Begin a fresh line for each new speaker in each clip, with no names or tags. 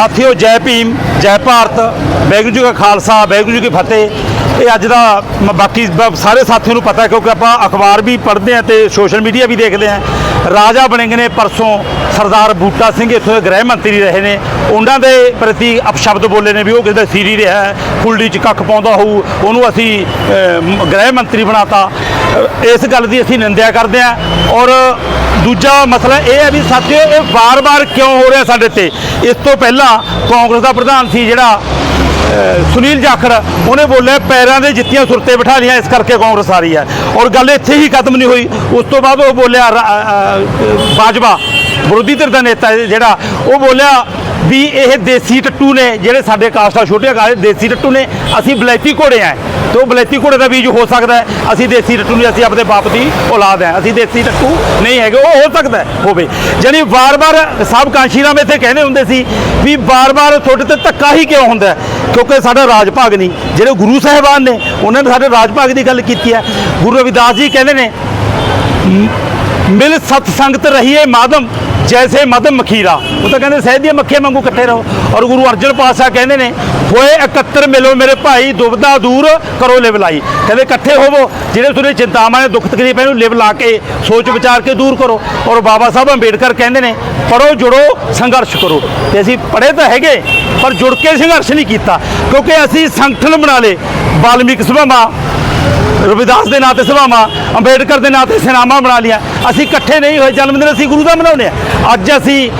ਸਾਥੀਓ ਜੈ ਭੀਮ ਜੈ ਭਾਰਤ ਵਾਹਿਗੁਰੂ ਜੀ ਕਾ ਖਾਲਸਾ ਵਾਹਿਗੁਰੂ ਜੀ ਕੀ ਫਤਿਹ। ਇਹ ਅੱਜ ਦਾ ਬਾਕੀ ਬ- ਸਾਰੇ ਸਾਥੀਆਂ ਨੂੰ ਪਤਾ ਕਿਉਂਕਿ ਆਪਾਂ ਅਖਬਾਰ ਵੀ ਪੜ੍ਹਦੇ ਆ ਤੇ ਸੋਸ਼ਲ ਮੀਡੀਆ ਵੀ ਦੇਖਦੇ ਆ ਰਾਜਾ ਬਣੇਗੇ ਨੇ ਪਰਸੋਂ ਸਰਦਾਰ ਬੂਟਾ ਸਿੰਘ ਇੱਥੋਂ ਦੇ ਗ੍ਰਹਿ ਮੰਤਰੀ ਰਹੇ ਨੇ। ਉਹਨਾਂ ਦੇ ਪ੍ਰਤੀ ਅਪਸ਼ਬਦ ਬੋਲੇ ਨੇ ਵੀ ਉਹ ਕਿਸੇ ਸੀਰੀ ਰਿਹਾ ਹੈ, ਫੁੱਲੜੀ ਚ ਕੱਖ ਪਾਉਂਦਾ ਹੋਊ ਉਹਨੂੰ ਅਸੀਂ ਗ੍ਰਹਿ ਮੰਤਰੀ ਬਣਾਤਾ। ਅ, ਇਸ ਗੱਲ ਦੀ ਅਸੀਂ ਨਿੰਦਿਆ ਕਰਦੇ ਹਾਂ ਔਰ ਦੂਜਾ ਮਸਲਾ ਇਹ ਹੈ ਵੀ ਸਾਥੀਓ ਇਹ ਵਾਰ-ਵਾਰ ਕਿਉਂ ਹੋ ਰਿਹਾ ਸਾਡੇ ਤੇ? ਇਸ ਤੋਂ ਪਹਿਲਾਂ ਕਾਂਗਰਸ ਦਾ ਪ੍ਰਧਾਨ ਸੀ ਜਿਹੜਾ ਸੁਨੀਲ ਜਾਖੜ, ਉਹਨੇ ਬੋਲਿਆ ਪੈਰਾਂ ਦੇ ਜਿੱਤੀਆਂ ਸੁਰਤੇ ਬਿਠਾ ਲੀਆਂ ਇਸ ਕਰਕੇ ਕਾਂਗਰਸ ਆ ਰਹੀ ਹੈ। ਔਰ ਗੱਲ ਇੱਥੇ ਹੀ ਖਤਮ ਨਹੀਂ ਹੋਈ। ਉਸ ਤੋਂ ਬਾਅਦ ਉਹ ਬੋਲਿਆ, ਰਾ- ਬਾਜਵਾ, ਵਿਰੋਧੀ ਧਿਰ ਦਾ ਨੇਤਾ ਜਿਹੜਾ, ਉਹ ਬੋਲਿਆ ਵੀ ਇਹ ਦੇਸੀ ਟੱਟੂ ਨੇ ਜਿਹੜੇ ਸਾਡੇ ਕਾਸਟਾ ਛੋਟੇ ਕਾਲੇ ਦੇਸੀ ਟੱਟੂ ਨੇ। ਅਸੀਂ ਬਲੈਤੀ ਘੋੜੇ ਆ। ਤੇ ਉਹ ਬਲੈਤੀ ਘੋੜੇ ਦਾ ਬੀਜ ਹੋ ਸਕਦਾ ਅਸੀਂ ਦੇਸੀ ਟੱਟੂ ਨਹੀਂ, ਅਸੀਂ ਆਪਣੇ ਬਾਪ ਦੀ ਔਲਾਦ ਹੈ। ਅਸੀਂ ਦੇਸੀ ਟੱਟੂ ਨਹੀਂ ਹੈਗੇ, ਉਹ ਹੋ ਸਕਦਾ ਹੋਵੇ। ਜਾਨੀ ਵਾਰ-ਵਾਰ ਸਭ ਕਾਂਸ਼ੀਰਾਮ ਇੱਥੇ ਕਹਿੰਦੇ ਹੁੰਦੇ ਸੀ ਵੀ ਵਾਰ-ਵਾਰ ਤੁਹਾਡੇ ਤੇ ਧੱਕਾ ਹੀ ਕਿਉਂ ਹੁੰਦਾ ਕਿਉਂਕਿ ਸਾਡਾ ਰਾਜ ਭਾਗ ਨਹੀਂ। ਜਿਹੜੇ ਗੁਰੂ ਸਾਹਿਬਾਨ ਨੇ, ਉਹਨਾਂ ਨੇ ਸਾਡੇ ਰਾਜ ਭਾਗ ਦੀ ਗੱਲ ਕੀਤੀ ਹੈ। ਗੁਰੂ ਰਵਿਦਾਸ ਜੀ ਕਹਿੰਦੇ ਨੇ ਮਿਲ ਸਤ ਸੰਗਤ ਰਹੀਏ ਮਾਧਮ ਜੈਸੇ ਮਦਮ ਮਖੀਰਾ ਉਹ ਤਾਂ ਕਹਿੰਦੇ ਸਹਿਜ ਦੀਆਂ ਮੱਖੀਆਂ ਵਾਂਗੂ ਇਕੱਠੇ ਰਹੋ ਔਰ ਗੁਰੂ ਅਰਜਨ ਪਾਤਸ਼ਾਹ ਕਹਿੰਦੇ ਨੇ ਹੋਏ ਇਕੱਤਰ ਮਿਲੋ ਮੇਰੇ ਭਾਈ ਦੁਬਦਾ ਦੂਰ ਕਰੋ ਲਿਵ ਲਾਈ ਕਹਿੰਦੇ ਇਕੱਠੇ ਹੋਵੋ ਜਿਹੜੇ ਤੁਹਾਡੇ ਚਿੰਤਾਵਾਂ ਨੇ ਦੁੱਖ ਤਕਲੀਫਾਂ ਨੂੰ ਲਿਵ ਲਾ ਕੇ ਸੋਚ ਵਿਚਾਰ ਕੇ ਦੂਰ ਕਰੋ ਔਰ ਬਾਬਾ ਸਾਹਿਬ ਅੰਬੇਡਕਰ ਕਹਿੰਦੇ ਨੇ ਪੜੋ ਜੁੜੋ ਸੰਘਰਸ਼ ਕਰੋ ਤੇ ਅਸੀਂ ਪੜ੍ਹੇ ਤਾਂ ਹੈਗੇ ਪਰ ਜੁੜ ਕੇ ਸੰਘਰਸ਼ ਨਹੀਂ ਕੀਤਾ ਕਿਉਂਕਿ ਅਸੀਂ ਸੰਗਠਨ ਬਣਾ ਲਏ ਵਾਲਮੀਕ ਸਭਾਵਾਂ ਰਵਿਦਾਸ ਦੇ ਨਾਂ ਤੇ ਸਭਾਵਾਂ, ਅੰਬੇਡਕਰ ਦੇ ਨਾਂ ਤੇ ਸਿਨਾਮਾ ਬਣਾ ਲਿਆ ਅਸੀਂ ਇਕੱਠੇ ਨਹੀਂ ਹੋਏ, ਜਨਮ ਦਿਨ ਅਸੀਂ ਗੁਰੂ ਦਾ ਮਨਾਉਂਦੇ ਆ ਅੱਜ ਅਸੀਂ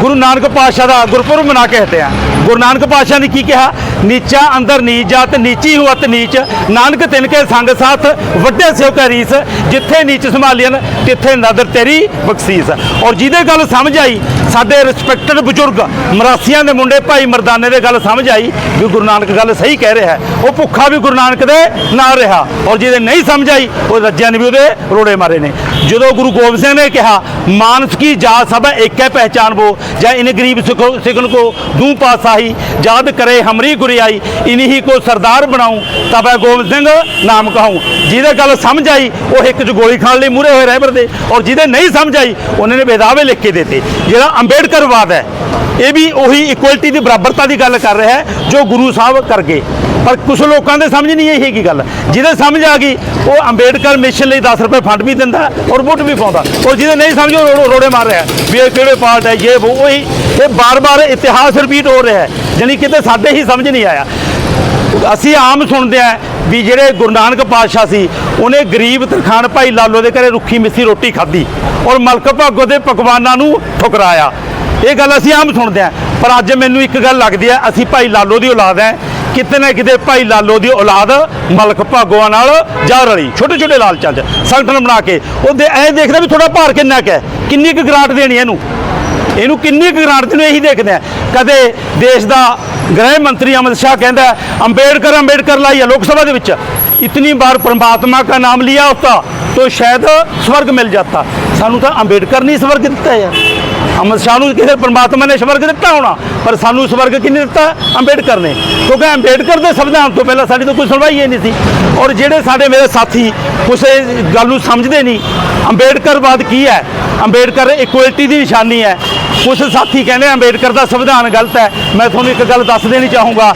ਗੁਰੂ ਨਾਨਕ ਪਾਤਸ਼ਾਹ ਦਾ ਗੁਰਪੁਰਬ ਮਨਾ ਕੇ ਹਟੇ ਆ ਗੁਰੂ ਨਾਨਕ ਪਾਤਸ਼ਾਹ ਨੇ ਕੀ ਕਿਹਾ? ਨੀਚਾ ਅੰਦਰ ਨੀਚ ਜਾਤ, ਨੀਚੀ ਹੁਅਤ ਨੀਚ। ਨਾਨਕ ਤਿਨ ਕੇ ਸੰਗ ਸਾਥ, ਵੱਡੇ ਸਿਓ ਕਾ ਰੀਸ। ਜਿੱਥੇ ਨੀਚ ਸੰਭਾਲੀਆਂ ਤਿੱਥੇ ਨਦਰ ਤੇਰੀ ਬਖਸ਼ੀਸ। ਔਰ ਜਿਹਦੇ ਗੱਲ ਸਮਝ ਆਈ, ਸਾਡੇ ਰਿਸਪੈਕਟਡ ਬਜ਼ੁਰਗ, ਮਰਾਸੀਆਂ ਦੇ ਮੁੰਡੇ ਭਾਈ ਮਰਦਾਨੇ ਦੇ ਗੱਲ ਸਮਝ ਆਈ ਵੀ ਗੁਰੂ ਨਾਨਕ ਗੱਲ ਸਹੀ ਕਹਿ ਰਿਹਾ ਉਹ ਭੁੱਖਾ ਵੀ ਗੁਰੂ ਨਾਨਕ ਦੇ ਨਾਲ ਰਿਹਾ। ਔਰ ਜਿਹਦੇ ਨਹੀਂ ਸਮਝ ਆਈ, ਉਹ ਰੱਜਿਆਂ ਨੇ ਵੀ ਉਹਦੇ ਰੋੜੇ ਮਾਰੇ ਨੇ। ਜਦੋਂ ਗੁਰੂ ਗੋਬਿੰਦ ਸਿੰਘ ਨੇ ਕਿਹਾ, ਮਾਨਸ ਕੀ ਜਾਤ ਸਭ ਇੱਕ ਹੈ, ਪਹਿਚਾਨ ਵੋ ਜਾਂ ਇਨ ਗਰੀਬ ਸਿਖੋ ਸਿਖਨ ਕੋ ਦੂ ਪਾਸਾਹੀ ਜਾਦ ਕਰੇ ਹਮਰੀ ਗੁਰਿਆਈ ਇਨਹੀ ਕੋ ਸਰਦਾਰ ਬਣਾਉ, ਤਬੈ ਗੋਬਿੰਦ ਸਿੰਘ ਨਾਮ ਕਹਾਉ। ਜਿਹਦੇ ਗੱਲ ਸਮਝ ਆਈ, ਉਹ ਇੱਕ ਚ ਗੋਲੀ ਖਾਣ ਲਈ ਮੂਰੇ ਹੋਏ ਰਹਿਬਰ ਦੇ, ਔਰ ਜਿਹਦੇ ਨਹੀਂ ਸਮਝ ਆਈ, ਉਹਨਾਂ ਨੇ ਬੇਦਾਵੇ ਲਿਖ ਕੇ ਦਿੱਤੇ। ਜਿਹੜਾ ਅੰਬੇਡਕਰਵਾਦ ਹੈ ਇਹ ਵੀ ਉਹੀ ਇਕੁਅਲਿਟੀ ਦੀ ਬਰਾਬਰਤਾ ਦੀ ਗੱਲ ਕਰ ਰਿਹਾ ਹੈ, ਜੋ ਗੁਰੂ ਸਾਹਿਬ ਕਰ ਗਏ। ਪਰ ਕੁਝ ਲੋਕਾਂ ਦੇ ਸਮਝ ਨਹੀਂ ਇਹ ਹੈਗੀ ਗੱਲ। ਜਿਹਦੇ ਸਮਝ ਆ ਗਈ, ਉਹ ਅੰਬੇਡਕਰ ਮਿਸ਼ਨ ਲਈ 10 ਰੁਪਏ ਫੰਡ ਵੀ ਦਿੰਦਾ ਔਰ ਵੋਟ ਵੀ ਪਾਉਂਦਾ। ਔਰ ਜਿਹਦੇ ਨਹੀਂ ਸਮਝ, ਉਹ ਰੋੜੇ ਮਾਰ ਰਿਹਾ ਵੀ ਇਹ ਕਿਹੜੇ ਪਾਰਟ ਹੈ ਇਹ ਉਹ ਉਹੀ, ਇਹ ਬਾਰ-ਬਾਰ ਇਤਿਹਾਸ ਰਿਪੀਟ ਹੋ ਰਿਹਾ ਹੈ, ਜਾਣੀ ਕਿਤੇ ਸਾਡੇ ਹੀ ਸਮਝ ਨਹੀਂ ਆਇਆ। ਅਸੀਂ ਆਮ ਸੁਣਦੇ ਆ ਵੀ ਜਿਹੜੇ ਗੁਰੂ ਨਾਨਕ ਪਾਤਸ਼ਾਹ ਸੀ, ਉਹਨੇ ਗਰੀਬ ਤਰਖਾਨ ਭਾਈ ਲਾਲੋ ਦੇ ਘਰੇ ਰੁੱਖੀ ਮਿੱਸੀ ਰੋਟੀ ਖਾਧੀ ਔਰ ਮਲਕ ਭਾਗੋ ਦੇ ਪਕਵਾਨਾਂ ਨੂੰ ਠੁਕਰਾਇਆ। ਇਹ ਗੱਲ ਅਸੀਂ ਆਮ ਸੁਣਦੇ ਆ ਪਰ ਅੱਜ ਮੈਨੂੰ ਇੱਕ ਗੱਲ ਲੱਗਦੀ ਹੈ ਅਸੀਂ ਭਾਈ ਲਾਲੋ ਦੀ ਔਲਾਦ ਹੈ ਕਿਤੇ ਨਾ ਕਿਤੇ ਭਾਈ ਲਾਲੋ ਦੀ ਔਲਾਦ ਮਲਕ ਭਾਗੋਆਂ ਨਾਲ ਜਾ ਰਲੀ ਛੋਟੇ ਛੋਟੇ ਲਾਲਚਾਂ 'ਚ ਸੰਗਠਨ ਬਣਾ ਕੇ ਉਹ ਦੇ ਐਂ ਦੇਖਦਾ ਵੀ ਥੋੜਾ ਭਾਰ ਕਿੰਨਾ ਕੁ ਹੈ ਕਿੰਨੀ ਕੁ ਗ੍ਰਾਂਟ ਦੇਣੀ ਹੈ ਇਹਨੂੰ ਇਹਨੂੰ ਕਿੰਨੀ ਕੁ ਗ੍ਰਾਂਟ ਦੇਣੀ ਇਹੀ ਦੇਖਦੇ ਆ ਕਦੇ ਦੇਸ਼ ਦਾ ਗ੍ਰਹਿ ਮੰਤਰੀ ਅਮਿਤ ਸ਼ਾਹ ਕਹਿੰਦਾ ਹੈ, ਅੰਬੇਡਕਰ ਅੰਬੇਡਕਰ ਲਾਈ ਹੈ ਲੋਕ ਸਭਾ ਦੇ ਵਿੱਚ ਇਤਨੀ ਬਾਰ परमात्मा का नाम लिया होता तो शायद स्वर्ग मिल जाता ਸਾਨੂੰ ਤਾਂ ਅੰਬੇਡਕਰ ਨਹੀਂ ਸਵਰਗ ਦਿੱਤਾ ਯਾਰ ਅਮਿਤ ਸ਼ਾਹ ਨੂੰ ਕਿਸੇ ਪਰਮਾਤਮਾ ਨੇ ਸਵਰਗ ਦਿੱਤਾ ਹੋਣਾ, ਪਰ ਸਾਨੂੰ ਸਵਰਗ ਕਿਹਨੇ ਦਿੱਤਾ? ਅੰਬੇਡਕਰ ਨੇ। ਕਿਉਂਕਿ ਅੰਬੇਡਕਰ ਦੇ ਸੰਵਿਧਾਨ ਤੋਂ ਪਹਿਲਾਂ ਸਾਡੀ ਤਾਂ ਕੋਈ ਸੁਣਵਾਈ ਹੀ ਨਹੀਂ ਸੀ। ਔਰ ਜਿਹੜੇ ਸਾਡੇ ਮੇਰੇ ਸਾਥੀ ਕਿਸੇ ਗੱਲ ਨੂੰ ਸਮਝਦੇ ਨਹੀਂ, ਅੰਬੇਡਕਰਵਾਦ ਕੀ ਹੈ? ਅੰਬੇਡਕਰ ਇਕੁਅਲਿਟੀ ਦੀ ਨਿਸ਼ਾਨੀ ਹੈ। ਕੁਝ ਸਾਥੀ ਕਹਿੰਦੇ ਅੰਬੇਡਕਰ ਦਾ ਸੰਵਿਧਾਨ ਗਲਤ ਹੈ। ਮੈਂ ਤੁਹਾਨੂੰ ਇੱਕ ਗੱਲ ਦੱਸ ਦੇਣੀ ਚਾਹੂੰਗਾ।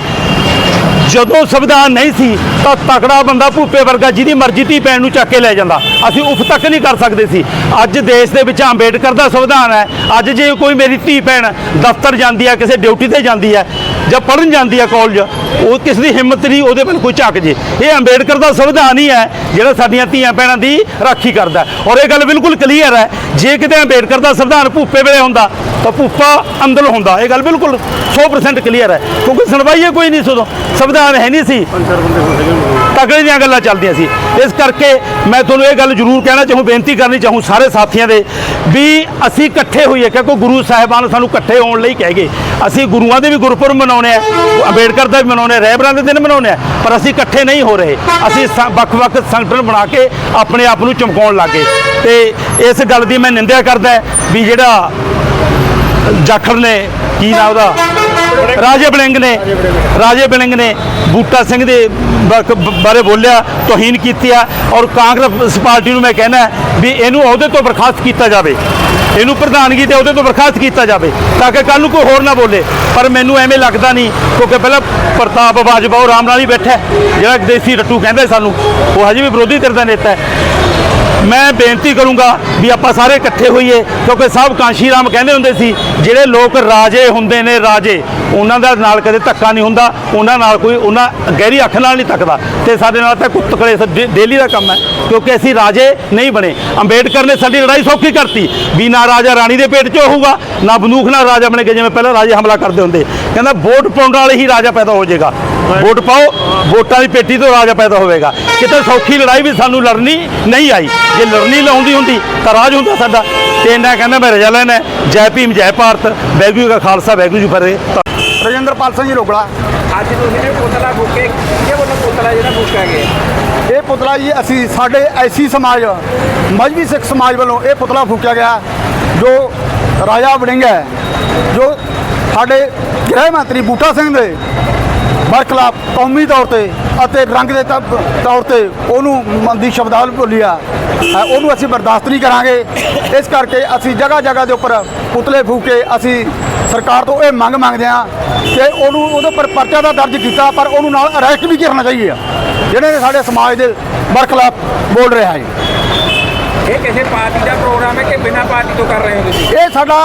ਜਦੋਂ ਸੰਵਿਧਾਨ ਨਹੀਂ ਸੀ, ਤਾਂ ਤਕੜਾ ਬੰਦਾ ਭੂਪੇ ਵਰਗਾ ਜਿਹਦੀ ਮਰਜ਼ੀ ਧੀ ਪੈਣ ਨੂੰ ਚੱਕ ਕੇ ਲੈ ਜਾਂਦਾ। ਅਸੀਂ ਉਫ ਤੱਕ ਨਹੀਂ ਕਰ ਸਕਦੇ ਸੀ। ਅੱਜ ਦੇਸ਼ ਦੇ ਵਿੱਚ ਅੰਬੇਡਕਰ ਦਾ ਸੰਵਿਧਾਨ ਹੈ। ਅੱਜ ਜੇ ਕੋਈ ਮੇਰੀ ਧੀ ਭੈਣ ਦਫ਼ਤਰ ਜਾਂਦੀ ਹੈ, ਕਿਸੇ ਡਿਊਟੀ ਤੇ ਜਾਂਦੀ ਹੈ, ਜਾਂ ਪੜਨ ਜਾਂਦੀ ਆ ਕਾਲਜ ਉਹ ਕਿਸ ਦੀ ਹਿੰਮਤ ਨਹੀਂ, ਉਹਦੇ ਵੱਲ ਕੋਈ ਝਾਕ ਜੇ। ਇਹ ਅੰਬੇਡਕਰ ਦਾ ਸੰਵਿਧਾਨ ਹੀ ਹੈ, ਜਿਹੜਾ ਸਾਡੀਆਂ ਧੀਆਂ ਭੈਣਾਂ ਦੀ ਰਾਖੀ ਕਰਦਾ ਔਰ ਇਹ ਗੱਲ ਬਿਲਕੁਲ ਕਲੀਅਰ ਹੈ, ਜੇ ਕਿਤੇ ਅੰਬੇਡਕਰ ਦਾ ਸੰਵਿਧਾਨ ਭੁੱਪੇ ਵੇਲੇ ਹੁੰਦਾ, ਤਾਂ ਭੂਪਾ ਅੰਦਰ ਹੁੰਦਾ। ਇਹ ਗੱਲ ਬਿਲਕੁਲ 100% ਕਲੀਅਰ ਹੈ, ਕਿਉਂਕਿ ਸੁਣਵਾਈ ਕੋਈ ਨਹੀਂ ਸੀ ਉਦੋਂ। ਸੰਵਿਧਾਨ ਹੈ ਨਹੀਂ ਸੀ। ਤਕੜੇ ਦੀਆਂ ਗੱਲਾਂ ਚੱਲਦੀਆਂ ਸੀ। ਇਸ ਕਰਕੇ ਮੈਂ ਤੁਹਾਨੂੰ ਇਹ ਗੱਲ ਜ਼ਰੂਰ ਕਹਿਣਾ ਚਾਹੂੰ, ਬੇਨਤੀ ਕਰਨੀ ਚਾਹੂੰ ਸਾਰੇ ਸਾਥੀਆਂ ਦੇ ਵੀ ਅਸੀਂ ਇਕੱਠੇ ਹੋਈਏ, ਕਿਉਂਕਿ ਗੁਰੂ ਸਾਹਿਬਾਨ ਸਾਨੂੰ ਇਕੱਠੇ ਹੋਣ ਲਈ ਕਹਿ ਗਏ। ਅਸੀਂ ਗੁਰੂਆਂ ਦੇ ਵੀ ਗੁਰਪੁਰਬ ਮਨਾਉਣੇ ਆ ਅੰਬੇਡਕਰ ਦਾ ਵੀ ਮਨਾਉਣੇ ਆ ਰਹਿਬਰਾਂ ਦੇ ਦਿਨ ਮਨਾਉਣੇ ਆ ਪਰ ਅਸੀਂ ਇਕੱਠੇ ਨਹੀਂ ਹੋ ਰਹੇ। ਅਸੀਂ ਸ- ਵੱਖ-ਵੱਖ ਸੰਗਠਨ ਬਣਾ ਕੇ ਆਪਣੇ ਆਪ ਨੂੰ ਚਮਕਾਉਣ ਲੱਗੇ ਤੇ ਇਸ ਗੱਲ ਦੀ ਮੈਂ ਨਿੰਦਿਆ ਕਰਦਾ ਵੀ ਜਿਹੜਾ ਜਾਖੜ ਨੇ, ਕੀ ਨਾਮ ਉਹਦਾ? ਰਾਜੇ ਬਲਿੰਗ ਨੇ ਰਾਜੇ ਬਲਿੰਗ ਨੇ। ਬੂਟਾ ਸਿੰਘ ਦੇ ਬਾਰੇ ਬੋਲਿਆ ਤੋਹੀਨ ਕੀਤੀ ਆ ਔਰ ਕਾਂਗਰਸ ਪਾਰਟੀ ਨੂੰ ਮੈਂ ਕਹਿਣਾ ਵੀ ਇਹਨੂੰ ਅਹੁਦੇ ਤੋਂ ਬਰਖਾਸਤ ਕੀਤਾ ਜਾਵੇ। ਇਹਨੂੰ ਪ੍ਰਧਾਨਗੀ ਤੇ ਅਹੁਦੇ ਤੋਂ ਬਰਖਾਸਤ ਕੀਤਾ ਜਾਵੇ ਤਾਂ ਕਿ ਕੱਲ ਨੂੰ ਕੋਈ ਹੋਰ ਨਾ ਬੋਲੇ। ਪਰ ਮੈਨੂੰ ਐਵੇਂ ਲੱਗਦਾ ਨਹੀਂ ਕਿਉਂਕਿ ਪਹਿਲਾਂ ਪ੍ਰਤਾਪ ਬਾਜਵਾ ਉਹ ਆਰਾਮ ਨਾਲ ਹੀ ਬੈਠਾ ਜਿਹੜਾ ਦੇਸੀ ਰੱਟੂ ਕਹਿੰਦੇ ਸਾਨੂੰ ਉਹ ਹਜੇ ਵੀ ਵਿਰੋਧੀ ਧਿਰ ਦਾ ਨੇਤਾ ਹੈ। ਮੈਂ ਬੇਨਤੀ ਕਰੂੰਗਾ ਵੀ ਆਪਾਂ ਸਾਰੇ ਇਕੱਠੇ ਹੋਈਏ, ਕਿਉਂਕਿ ਸਭ ਕਾਂਸ਼ੀ ਰਾਮ ਕਹਿੰਦੇ ਹੁੰਦੇ ਸੀ, ਜਿਹੜੇ ਲੋਕ ਰਾਜੇ ਹੁੰਦੇ ਨੇ ਰਾਜੇ, ਉਹਨਾਂ ਦਾ ਨਾਲ ਕਦੇ ਧੱਕਾ ਨਹੀਂ ਹੁੰਦਾ, ਉਹਨਾਂ ਨਾਲ ਕੋਈ, ਉਹਨਾਂ ਗਹਿਰੀ ਅੱਖ ਨਾਲ ਨਹੀਂ ਤੱਕਦਾ ਤੇ ਸਾਡੇ ਨਾਲ ਤਾਂ ਕੁੱਤ ਡੇਲੀ ਦਾ ਕੰਮ ਹੈ, ਕਿਉਂਕਿ ਅਸੀਂ ਰਾਜੇ ਨਹੀਂ ਬਣੇ। ਅੰਬੇਡਕਰ ਨੇ ਸਾਡੀ ਲੜਾਈ ਸੌਖੀ ਕਰਤੀ, ਵੀ ਨਾ ਰਾਜਾ ਰਾਣੀ ਦੇ ਪੇਟ 'ਚ ਹੋਊਗਾ, ਨਾ ਬੰਦੂਕ ਨਾਲ ਰਾਜਾ ਬਣੇ ਜਿਵੇਂ ਪਹਿਲਾਂ ਰਾਜੇ ਹਮਲਾ ਕਰਦੇ ਹੁੰਦੇ। ਕਹਿੰਦਾ ਵੋਟ ਪਾਉਣ ਵਾਲੇ ਹੀ ਰਾਜਾ ਪੈਦਾ ਹੋ ਜਾਏਗਾ। ਵੋਟ ਪਾਓ ਵੋਟਾਂ ਦੀ ਪੇਟੀ ਤੋਂ ਰਾਜਾ ਪੈਦਾ ਹੋਵੇਗਾ। ਕਿਤੇ ਸੌਖੀ ਲੜਾਈ ਵੀ ਸਾਨੂੰ ਲੜਨੀ ਨਹੀਂ ਆਈ। ਜੇ ਲੜਨੀ ਲਾਉਂਦੀ ਹੁੰਦੀ ਤਾਂ ਰਾਜ ਹੁੰਦਾ ਸਾਡਾ। ਤੇ ਇੰਨਾ ਕਹਿੰਦਾ ਮੈਂ ਰਜਾ ਲੈਣਾ ਜੈ ਭੀਮ ਜੈ ਭਾਰਤ। ਵੈਗੂ ਜੀ ਕਾ ਖਾਲਸਾ ਵੈਗੂ ਜੀ ਫਰੇ
ਰਜਿੰਦਰਪਾਲ ਸਿੰਘ ਜੀ ਰੋਗਲਾ
ਅੱਜ ਤੁਸੀਂ ਨੇ ਪੁਤਲਾ ਫੂਕੇ। ਇਹ ਵੱਲੋਂ ਪੁਤਲਾ ਜਿਹੜਾ ਫੂਕਿਆ ਗਿਆ?
ਇਹ ਪੁਤਲਾ ਜੀ ਅਸੀਂ ਸਾਡੇ ਐਸੀ ਸਮਾਜ ਮਜਬੀ ਸਿੱਖ ਸਮਾਜ ਵੱਲੋਂ ਇਹ ਪੁਤਲਾ ਫੂਕਿਆ ਗਿਆ ਜੋ ਰਾਜਾ ਵੜਿੰਗ ਹੈ ਜੋ ਸਾਡੇ ਗ੍ਰਹਿ ਮੰਤਰੀ ਬੂਟਾ ਸਿੰਘ ਦੇ ਬਰਖਲਾਫ ਕੌਮੀ ਤੌਰ ਤੇ ਅਤੇ ਰੰਗ ਦੇ ਤੌਰ ਤੇ ਉਹਨੂੰ ਮੰਦੀ ਸ਼ਬਦਾਵਲੀ ਬੋਲੀ ਆ। ਅ, ਉਹਨੂੰ ਅਸੀਂ ਬਰਦਾਸ਼ਤ ਨਹੀਂ ਕਰਾਂਗੇ। ਇਸ ਕਰਕੇ ਅਸੀਂ ਜਗ੍ਹਾ ਜਗ੍ਹਾ ਦੇ ਉੱਪਰ ਪੁਤਲੇ ਫੂਕੇ ਅਸੀਂ ਸਰਕਾਰ ਤੋਂ ਇਹ ਮੰਗ ਮੰਗਦੇ ਆ ਕਿ ਉਹਨੂੰ ਉਹਦੇ ਉੱਪਰ ਪਰਚਾ ਦਾ ਦਰਜ ਕੀਤਾ ਪਰ ਉਹਨੂੰ ਨਾਲ ਅਰੈਸਟ ਵੀ ਕਰਨਾ ਚਾਹੀਏ। ਆ ਜਿਹੜੇ ਸਾਡੇ ਸਮਾਜ ਦੇ ਬਰਖਲਾਫ ਬੋਲ ਰਿਹਾ ਹੈ।
ਇਹ ਕਿਸੇ ਪਾਰਟੀ ਦਾ ਪ੍ਰੋਗਰਾਮ ਹੈ ਕਿ ਬਿਨਾਂ ਪਾਰਟੀ ਤੋਂ ਕਰ ਰਹੇ ਹੋ ਤੁਸੀਂ?
ਇਹ ਸਾਡਾ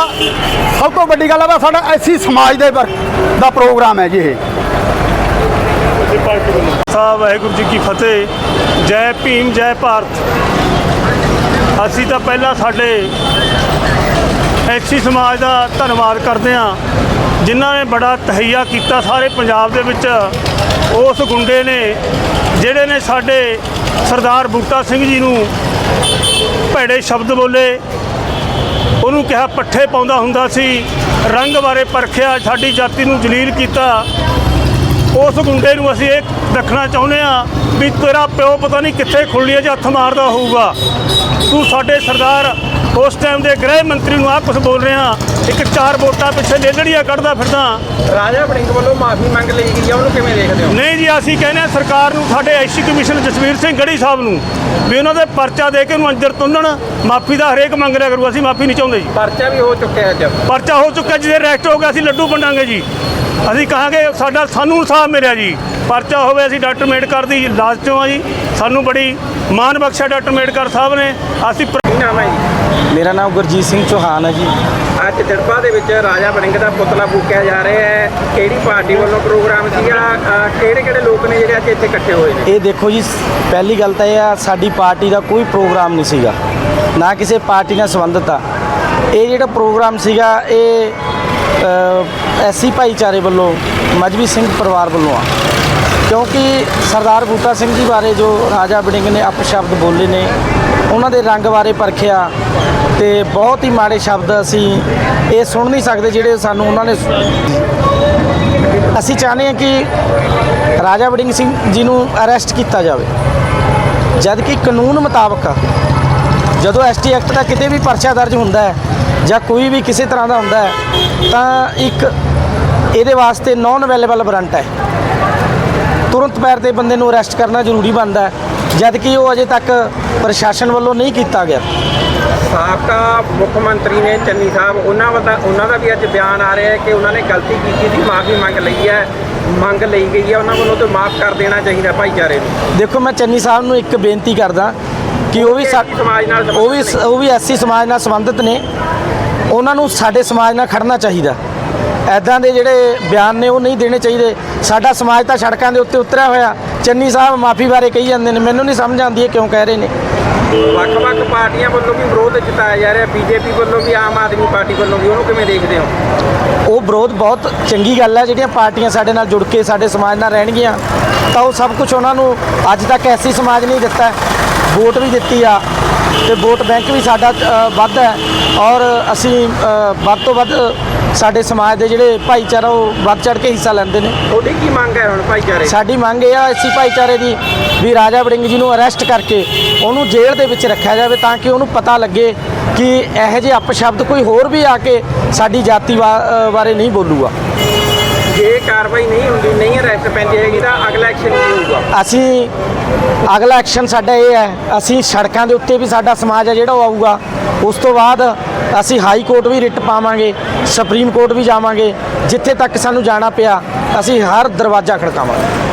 ਸਭ ਤੋਂ ਵੱਡੀ ਗੱਲ ਹੈ ਵੀ ਸਾਡਾ ਐਸੀ ਸਮਾਜ ਦੇ ਦਾ ਪ੍ਰੋਗਰਾਮ ਹੈ ਜੀ ਇਹ।
ਸਾਹਿਬ, ਵਾਹਿਗੁਰੂ ਜੀ ਕੀ ਫਤਿਹ। ਜੈ ਭੀਮ, ਜੈ ਭਾਰਤ। ਅਸੀਂ ਤਾਂ ਪਹਿਲਾਂ ਸਾਡੇ ਐਸੀ ਸਮਾਜ ਦਾ ਧੰਨਵਾਦ ਕਰਦੇ ਹਾਂ, ਜਿਨ੍ਹਾਂ ਨੇ ਬੜਾ ਤਹਈਆ ਕੀਤਾ ਸਾਰੇ ਪੰਜਾਬ ਦੇ ਵਿੱਚ। ਉਸ ਗੁੰਡੇ ਨੇ, ਜਿਹੜੇ ਨੇ ਸਾਡੇ ਸਰਦਾਰ ਬੂਟਾ ਸਿੰਘ ਜੀ ਨੂੰ ਭੈੜੇ ਸ਼ਬਦ ਬੋਲੇ। ਉਹਨੂੰ ਕਿਹਾ ਪੱਠੇ ਪਾਉਂਦਾ ਹੁੰਦਾ ਸੀ, ਰੰਗ ਬਾਰੇ ਪਰਖਿਆ, ਸਾਡੀ ਜਾਤੀ ਨੂੰ ਜਲੀਲ ਕੀਤਾ। ਉਸ ਗੁੰਡੇ ਨੂੰ ਅਸੀਂ ਇਹ ਰੱਖਣਾ ਚਾਹੁੰਦੇ ਆ ਵੀ ਤੇਰਾ ਪਿਓ ਪਤਾ ਨਹੀਂ ਕਿੱਥੇ ਖੁੱਲੀਏ 'ਚ ਹੱਥ ਮਾਰਦਾ ਹੋਊਗਾ। ਤੂੰ ਸਾਡੇ ਸਰਦਾਰ ਉਸ ਟਾਈਮ ਦੇ ਗ੍ਰਹਿ ਮੰਤਰੀ ਨੂੰ ਆ ਕੁਝ ਬੋਲ ਰਿਹਾ ਇੱਕ ਚਾਰ ਵੋਟਾਂ ਪਿੱਛੇ ਲੇਲੜੀਆਂ ਕੱਢਦਾ ਫਿਰਦਾ।
ਰਾਜਾ ਵੜਿੰਗ ਵੱਲੋਂ ਮਾਫੀ ਮੰਗ ਲਈ ਗਈ ਹੈ ਉਹਨੂੰ ਕਿਵੇਂ ਦੇਖਦੇ ਹੋ?
ਨਹੀਂ ਜੀ ਅਸੀਂ ਕਹਿੰਦੇ ਹਾਂ ਸਰਕਾਰ ਨੂੰ ਸਾਡੇ ਐਸੀ ਕਮਿਸ਼ਨ ਜਸਵੀਰ ਸਿੰਘ ਗੜੀ ਸਾਹਿਬ ਨੂੰ ਵੀ ਉਹਨਾਂ ਦੇ ਪਰਚਾ ਦੇ ਕੇ ਉਹਨੂੰ ਅੰਦਰ ਤੁੰਨਣ ਮਾਫੀ ਦਾ ਹਰੇਕ ਮੰਗ ਰਿਹਾ ਕਰੂ ਅਸੀਂ ਮਾਫੀ ਨਹੀਂ ਚਾਹੁੰਦੇ ਜੀ।
ਪਰਚਾ ਵੀ ਹੋ ਚੁੱਕਿਆ ਅੱਜ।
ਪਰਚਾ ਹੋ ਚੁੱਕਾ ਜਿਹਦੇ ਅਰੈਸਟ ਹੋ ਗਿਆ ਅਸੀਂ ਲੱਡੂ ਵੰਡਾਂਗੇ ਜੀ। ਅਸੀਂ ਕਹਾਂਗੇ ਸਾਡਾ ਸਾਨੂੰ ਇਨਸਾਫ ਮਿਲਿਆ ਜੀ। ਪਰਚਾ ਹੋਵੇ ਅਸੀਂ ਡਾਕਟਰ ਮੇਡਕਰ ਦੀ ਲਾਜ ਚੋਂ ਆ ਜੀ। ਸਾਨੂੰ ਬੜੀ ਮਾਣ ਬਖਸ਼ਿਆ ਡਾਕਟਰ ਮੇਡਕਰ ਸਾਹਿਬ ਨੇ। ਅਸੀਂ
ਨਾਮ ਹੈ ਜੀ?
ਮੇਰਾ ਨਾਮ ਗੁਰਜੀਤ ਸਿੰਘ ਚੌਹਾਨ ਹੈ ਜੀ।
ਅੱਜ ਦਿੜਪਾ ਦੇ ਵਿੱਚ ਰਾਜਾ ਵੜਿੰਗ ਦਾ ਪੁਤਲਾ ਫੂਕਿਆ ਜਾ ਰਿਹਾ ਹੈ। ਕਿਹੜੀ ਪਾਰਟੀ ਵੱਲੋਂ ਪ੍ਰੋਗਰਾਮ ਸੀਗਾ ਕਿਹੜੇ ਕਿਹੜੇ ਲੋਕ ਨੇ ਜਿਹੜੇ ਅੱਜ ਇੱਥੇ ਇਕੱਠੇ ਹੋਏ ਨੇ?
ਇਹ ਦੇਖੋ ਜੀ ਪਹਿਲੀ ਗੱਲ ਤਾਂ ਇਹ ਆ ਸਾਡੀ ਪਾਰਟੀ ਦਾ ਕੋਈ ਪ੍ਰੋਗਰਾਮ ਨਹੀਂ ਸੀਗਾ। ਨਾ ਕਿਸੇ ਪਾਰਟੀ ਨਾਲ ਸੰਬੰਧਿਤ ਆ। ਇਹ ਜਿਹੜਾ ਪ੍ਰੋਗਰਾਮ ਸੀਗਾ ਇਹ ਐਸੀ ਭਾਈਚਾਰੇ ਵੱਲੋਂ ਮਜਬੀ ਸਿੰਘ ਪਰਿਵਾਰ ਵੱਲੋਂ ਆ। ਕਿਉਂਕਿ ਸਰਦਾਰ ਬੂਟਾ ਸਿੰਘ ਜੀ ਬਾਰੇ ਜੋ ਰਾਜਾ ਵੜਿੰਗ ਨੇ ਅਪਸ਼ਬਦ ਬੋਲੇ ਨੇ, ਉਹਨਾਂ ਦੇ ਰੰਗ ਬਾਰੇ ਪਰਖਿਆ ਤੇ ਬਹੁਤ ਹੀ ਮਾੜੇ ਸ਼ਬਦ ਅਸੀਂ ਇਹ ਸੁਣ ਨਹੀਂ ਸਕਦੇ ਜਿਹੜੇ ਸਾਨੂੰ ਉਹਨਾਂ ਨੇ ਅਸੀਂ ਚਾਹੁੰਦੇ ਹਾਂ ਕਿ ਰਾਜਾ ਵੜਿੰਗ ਸਿੰਘ ਜੀ ਨੂੰ ਅਰੈਸਟ ਕੀਤਾ ਜਾਵੇ। ਜਦ ਕਿ ਕਾਨੂੰਨ ਮੁਤਾਬਕ ਜਦੋਂ ਐਸਟੀ ਐਕਟ ਦਾ ਕਿਤੇ ਵੀ ਪਰਚਾ ਦਰਜ ਹੁੰਦਾ ਹੈ ਜਾਂ ਕੋਈ ਵੀ ਕਿਸੇ ਤਰ੍ਹਾਂ ਦਾ ਹੁੰਦਾ ਹੈ ਤਾਂ ਇੱਕ ਇਹਦੇ ਵਾਸਤੇ ਨਾਨ ਅਵੇਲੇਬਲ ਵਾਰੰਟ ਹੈ। ਤੁਰੰਤ ਪੈਰ ਤੇ ਬੰਦੇ ਨੂੰ ਅਰੈਸਟ ਕਰਨਾ ਜ਼ਰੂਰੀ ਬਣਦਾ ਹੈ ਜਦ ਕਿ ਉਹ ਅਜੇ ਤੱਕ ਪ੍ਰਸ਼ਾਸਨ ਵੱਲੋਂ ਨਹੀਂ ਕੀਤਾ ਗਿਆ।
ਸਾਬਕਾ ਮੁੱਖ ਮੰਤਰੀ ਨੇ ਚੰਨੀ ਸਾਹਿਬ ਉਹਨਾਂ ਵੱਲ ਉਹਨਾਂ ਦਾ ਵੀ ਅੱਜ ਬਿਆਨ ਆ ਰਿਹਾ ਹੈ ਕਿ ਉਹਨਾਂ ਨੇ ਗਲਤੀ ਕੀਤੀ ਸੀ ਮਾਫੀ ਮੰਗ ਲਈ ਹੈ। ਮੰਗ ਲਈ ਗਈ ਹੈ ਉਹਨਾਂ ਵੱਲੋਂ ਤੇ ਮਾਫ ਕਰ ਦੇਣਾ ਚਾਹੀਦਾ ਭਾਈਚਾਰੇ ਨੂੰ।
ਦੇਖੋ ਮੈਂ ਚੰਨੀ ਸਾਹਿਬ ਨੂੰ ਇੱਕ ਬੇਨਤੀ ਕਰਦਾ ਕਿ ਉਹ ਵੀ
ਸਮਾਜ ਨਾਲ
ਉਹ ਵੀ ਉਹ ਵੀ ਐਸੀ ਸਮਾਜ ਨਾਲ ਸੰਬੰਧਿਤ ਨੇ। ਉਹਨਾਂ ਨੂੰ ਸਾਡੇ ਸਮਾਜ ਨਾਲ ਖੜਨਾ ਚਾਹੀਦਾ। ਐਦਾਂ ਦੇ ਜਿਹੜੇ ਬਿਆਨ ਨੇ ਉਹ ਨਹੀਂ ਦੇਣੇ ਚਾਹੀਦੇ। ਸਾਡਾ ਸਮਾਜ ਤਾਂ ਸੜਕਾਂ ਦੇ ਉੱਤੇ ਉਤਰਿਆ ਹੋਇਆ। ਚੰਨੀ ਸਾਹਿਬ ਮਾਫੀ ਬਾਰੇ ਕਹੀ ਜਾਂਦੇ ਨੇ। ਮੈਨੂੰ ਨਹੀਂ ਸਮਝ ਆਉਂਦੀ ਇਹ ਕਿਉਂ ਕਹਿ ਰਹੇ ਨੇ।
ਵੱਖ-ਵੱਖ ਪਾਰਟੀਆਂ ਵੱਲੋਂ ਵੀ ਵਿਰੋਧ ਜਤਾਇਆ ਜਾ ਰਿਹਾ। ਬੀਜੇਪੀ ਵੱਲੋਂ ਵੀ ਆਮ ਆਦਮੀ ਪਾਰਟੀ ਵੱਲੋਂ ਵੀ। ਉਹਨੂੰ ਕਿਵੇਂ ਦੇਖਦੇ ਹੋ?
ਉਹ ਵਿਰੋਧ ਬਹੁਤ ਚੰਗੀ ਗੱਲ ਹੈ। ਜਿਹੜੀਆਂ ਪਾਰਟੀਆਂ ਸਾਡੇ ਨਾਲ ਜੁੜ ਕੇ ਸਾਡੇ ਸਮਾਜ ਨਾਲ ਰਹਿਣਗੀਆਂ ਤਾਂ ਉਹ ਸਭ ਕੁਝ ਉਹਨਾਂ ਨੂੰ ਅੱਜ ਤੱਕ ਐਸੀ ਸਮਾਜ ਨਹੀਂ ਦਿੱਤਾ। ਵੋਟ ਵੀ ਦਿੱਤੀ ਆ। ਤੇ ਵੋਟ ਬੈਂਕ ਵੀ ਸਾਡਾ ਵੱਧ ਹੈ ਔਰ ਅਸੀਂ ਵੱਧ ਤੋਂ ਵੱਧ ਸਾਡੇ ਸਮਾਜ ਦੇ ਜਿਹੜੇ ਭਾਈਚਾਰਾ ਉਹ ਵੱਧ ਚੜ ਕੇ ਹਿੱਸਾ ਲੈਂਦੇ ਨੇ।
ਤੁਹਾਡੀ ਕੀ ਮੰਗ ਹੈ ਹੁਣ ਭਾਈਚਾਰੇ
ਸਾਡੀ ਮੰਗ ਇਹ ਆ ਐਸੀ ਭਾਈਚਾਰੇ ਦੀ ਵੀ ਰਾਜਾ ਵੜਿੰਗ ਜੀ ਨੂੰ ਅਰੈਸਟ ਕਰਕੇ ਉਹਨੂੰ ਜੇਲ੍ਹ ਦੇ ਵਿੱਚ ਰੱਖਿਆ ਜਾਵੇ ਤਾਂ ਕਿ ਉਹਨੂੰ ਪਤਾ ਲੱਗੇ ਕਿ ਇਹੋ ਜਿਹੇ ਅਪਸ਼ਬਦ ਕੋਈ ਹੋਰ ਵੀ ਆ ਕੇ ਸਾਡੀ ਜਾਤੀ ਬਾਰੇ ਨਹੀਂ ਬੋਲੂਗਾ।
ਜੇ ਕਾਰਵਾਈ ਨਹੀਂ ਹੁੰਦੀ ਨਹੀਂ ਅਰੈਸਟ ਪੈਂਦੀ ਹੈਗੀ ਤਾਂ ਅਗਲਾ ਐਕਸ਼ਨ ਕੀ ਹੋਊਗਾ?
ਅਸੀਂ ਅਗਲਾ ਐਕਸ਼ਨ ਸਾਡਾ ਇਹ ਹੈ, ਅਸੀਂ ਸੜਕਾਂ ਦੇ ਉੱਤੇ ਵੀ ਸਾਡਾ ਸਮਾਜ ਹੈ ਜਿਹੜਾ ਉਹ ਆਊਗਾ। ਉਸ ਤੋਂ ਬਾਅਦ ਅਸੀਂ ਹਾਈ ਕੋਰਟ ਵੀ ਰਿਟ ਪਾਵਾਂਗੇ, ਸੁਪਰੀਮ ਕੋਰਟ ਵੀ ਜਾਵਾਂਗੇ, ਜਿੱਥੇ ਤੱਕ ਸਾਨੂੰ ਜਾਣਾ ਪਿਆ, ਅਸੀਂ ਹਰ ਦਰਵਾਜ਼ਾ ਖੜਕਾਵਾਂਗੇ।